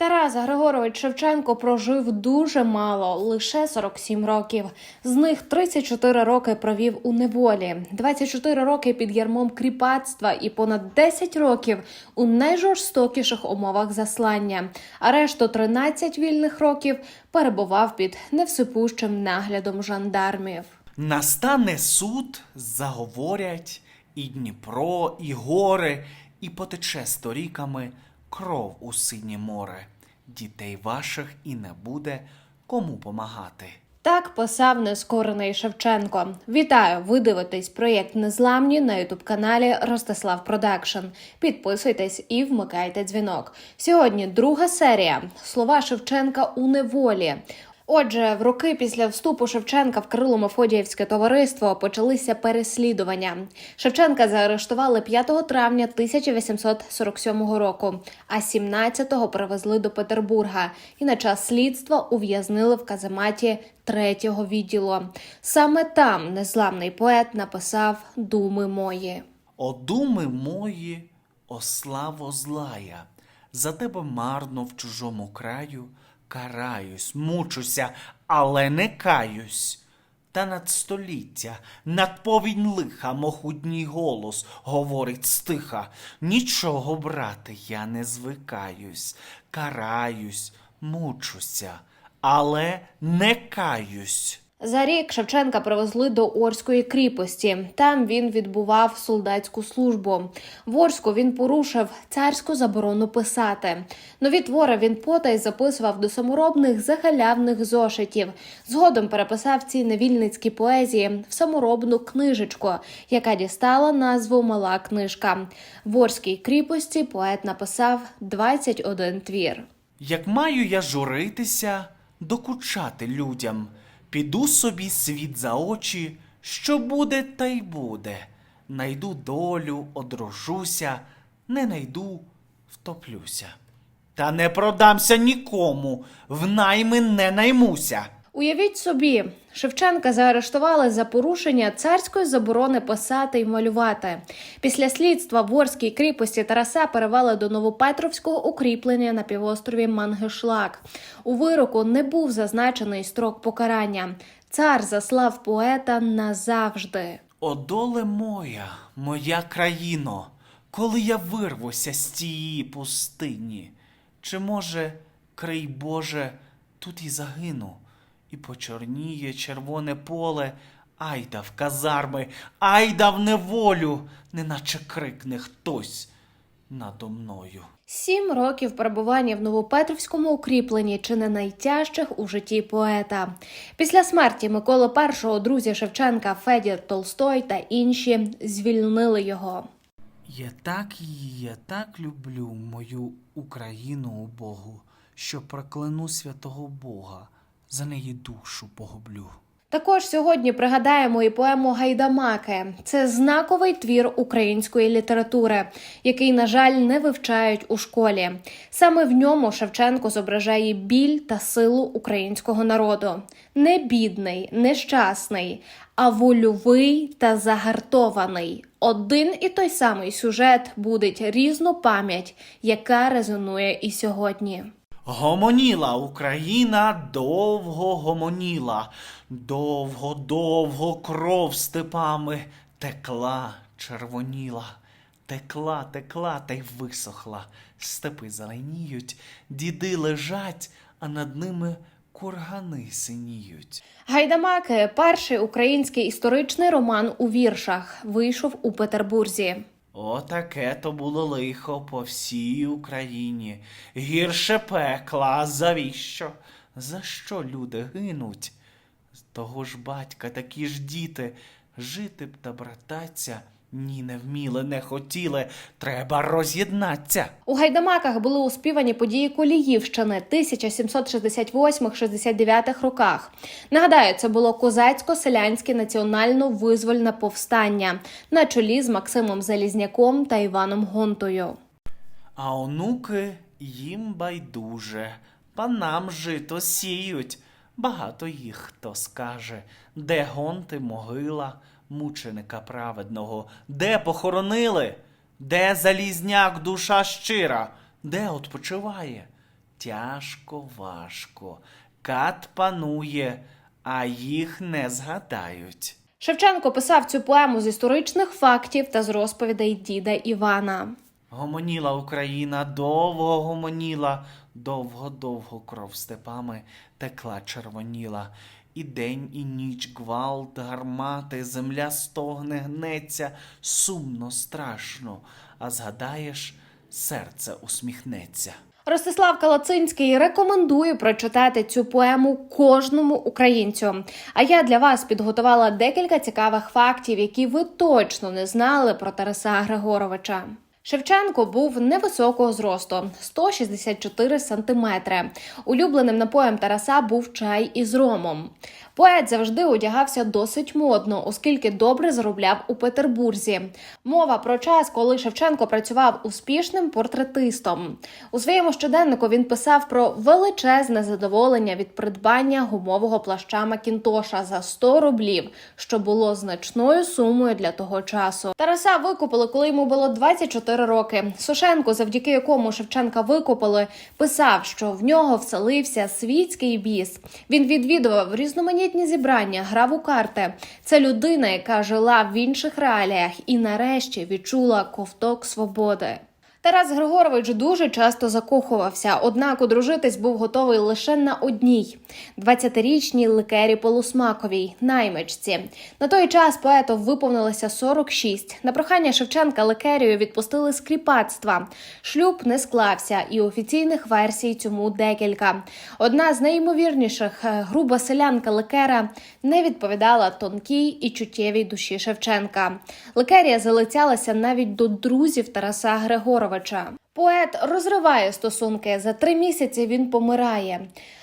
Тарас Григорович Шевченко прожив дуже мало, лише 47 років. З них 34 роки провів у неволі, 24 роки під ярмом кріпацтва і понад 10 років у найжорстокіших умовах заслання. А решту 13 вільних років перебував під невсипущим наглядом жандармів. Настане суд, заговорять і Дніпро, і гори, і потече сторіками кров у синє море. Дітей ваших і не буде кому помагати. Так писав нескорений Шевченко. Вітаю! Ви дивитесь проєкт Незламні на ютуб каналі Ростислав Продакшн. Підписуйтесь і вмикайте дзвінок. Сьогодні друга серія слова Шевченка у неволі. Отже, в роки після вступу Шевченка в Кирило-Мефодіївське товариство почалися переслідування. Шевченка заарештували 5 травня 1847 року, а 17-го привезли до Петербурга і на час слідства ув'язнили в казематі третього відділу. Саме там незламний поет написав Думи мої. О думи мої, о славо злая, за тебе марно в чужому краю караюсь, мучуся, але не каюсь. Та над століття, над повінь лиха, мохудній голос говорить стиха. Нічого, брате, я не звикаюсь, караюсь, мучуся, але не каюсь. За рік Шевченка привезли до Орської кріпості. Там він відбував солдатську службу. В Орську він порушив царську заборону писати. Нові твори він потай записував до саморобних загалявних зошитів. Згодом переписав ці невільницькі поезії в саморобну книжечку, яка дістала назву Мала книжка. В Орській кріпості поет написав 21 твір. Як маю я журитися, докучати людям, піду собі світ за очі, що буде, та й буде. Найду долю, одружуся, не найду, втоплюся. Та не продамся нікому, в найми не наймуся. Уявіть собі, Шевченка заарештували за порушення царської заборони писати і малювати. Після слідства в Орській кріпості Тараса перевели до Новопетровського укріплення на півострові Мангишлак. У вироку не був зазначений строк покарання. Цар заслав поета назавжди. О, доле моя, моя країно, коли я вирвуся з тієї пустині, чи може, крий Боже, тут і загину, і почорніє червоне поле, айда в казарми, айда в неволю, неначе крикне хтось надо мною. Сім років перебування в Новопетровському укріпленні чи не найтяжчих у житті поета. Після смерті Миколи І друзі Шевченка Федір Толстой та інші звільнили його. Я так її, я так люблю мою Україну убогу, що прокляну святого Бога, за неї душу погублю. Також сьогодні пригадаємо і поему Гайдамаки. Це знаковий твір української літератури, який, на жаль, не вивчають у школі. Саме в ньому Шевченко зображає біль та силу українського народу. Не бідний, нещасний, а вольовий та загартований. Один і той самий сюжет будить різну пам'ять, яка резонує і сьогодні. Гомоніла Україна довго гомоніла, довго, довго кров степами текла, червоніла, текла, текла та й висохла. Степи зеленіють, діди лежать, а над ними кургани синіють. Гайдамаки перший український історичний роман у віршах, вийшов у Петербурзі. Отаке то було лихо по всій Україні. Гірше пекла, завіщо? За що люди гинуть? З того ж батька такі ж діти, жити б та брататься, ні не вміли, не хотіли, треба роз'єднаться. У гайдамаках були успівані події Коліївщини 1768-69 роках. Нагадаю, це було козацько-селянське національно-визвольне повстання на чолі з Максимом Залізняком та Іваном Гонтою. А онуки їм байдуже, панам жито сіють. Багато їх хто скаже, де гонти могила мученика праведного, де похоронили, де залізняк душа щира, де odpoczywає. тяжко важко. Кат панує, а їх не згадають. Шевченко писав цю поему з історичних фактів та з розповідей діда Івана. Гомоніла Україна, довго гомоніла, довго-довго кров степами текла червоніла. І день, і ніч, гвалт, гармати, земля стогне, гнеться, сумно, страшно, а згадаєш, серце усміхнеться. Ростислав Калацинський рекомендує прочитати цю поему кожному українцю. А я для вас підготувала декілька цікавих фактів, які ви точно не знали про Тараса Григоровича. Шевченко був невисокого зросту 164 сантиметри. Улюбленим напоєм Тараса був чай із ромом. Поет завжди одягався досить модно, оскільки добре заробляв у Петербурзі. Мова про час, коли Шевченко працював успішним портретистом. У своєму щоденнику він писав про величезне задоволення від придбання гумового плаща Макінтоша за 100 рублів, що було значною сумою для того часу. Тараса викупили, коли йому було 24 роки. Сушенко, завдяки якому Шевченка викопали, писав, що в нього вселився світський біс. Він відвідував різноманітні зібрання, грав у карти. Це людина, яка жила в інших реаліях і нарешті відчула ковток свободи. Тарас Григорович дуже часто закохувався, однак одружитись був готовий лише на одній 20-річній ликері Полусмаковій, наймичці. На той час поету виповнилося 46. На прохання Шевченка ликерію відпустили з кріпацтва. Шлюб не склався, і офіційних версій цьому декілька. Одна з найімовірніших е, груба селянка Ликера не відповідала тонкій і чуттєвій душі Шевченка. Ликерія залицялася навіть до друзів Тараса Григоровича. Поет розриває стосунки. За три місяці він помирає.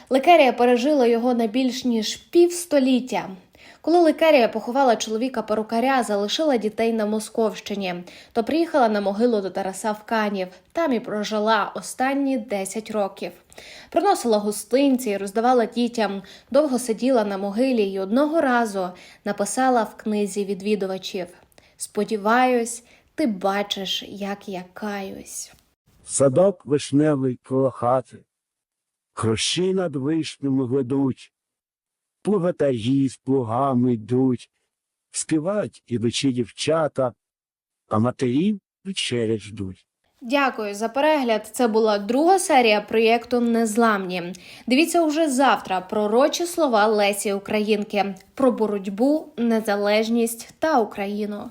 Ликерія пережила його на більш ніж півстоліття. Коли Ликерія поховала чоловіка перукаря, залишила дітей на Московщині, то приїхала на могилу до Тараса в Канів. Там і прожила останні 10 років. Приносила гостинці роздавала дітям. Довго сиділа на могилі і одного разу написала в книзі відвідувачів: Сподіваюсь, ти бачиш, як я каюсь. Садок вишневий коло хати, хрощі над вишнями ведуть, плугатарі з плугами йдуть, співають ідучі дівчата, а матері вечерять ждуть. Дякую за перегляд. Це була друга серія проєкту Незламні. Дивіться уже завтра пророчі слова Лесі Українки про боротьбу, незалежність та Україну.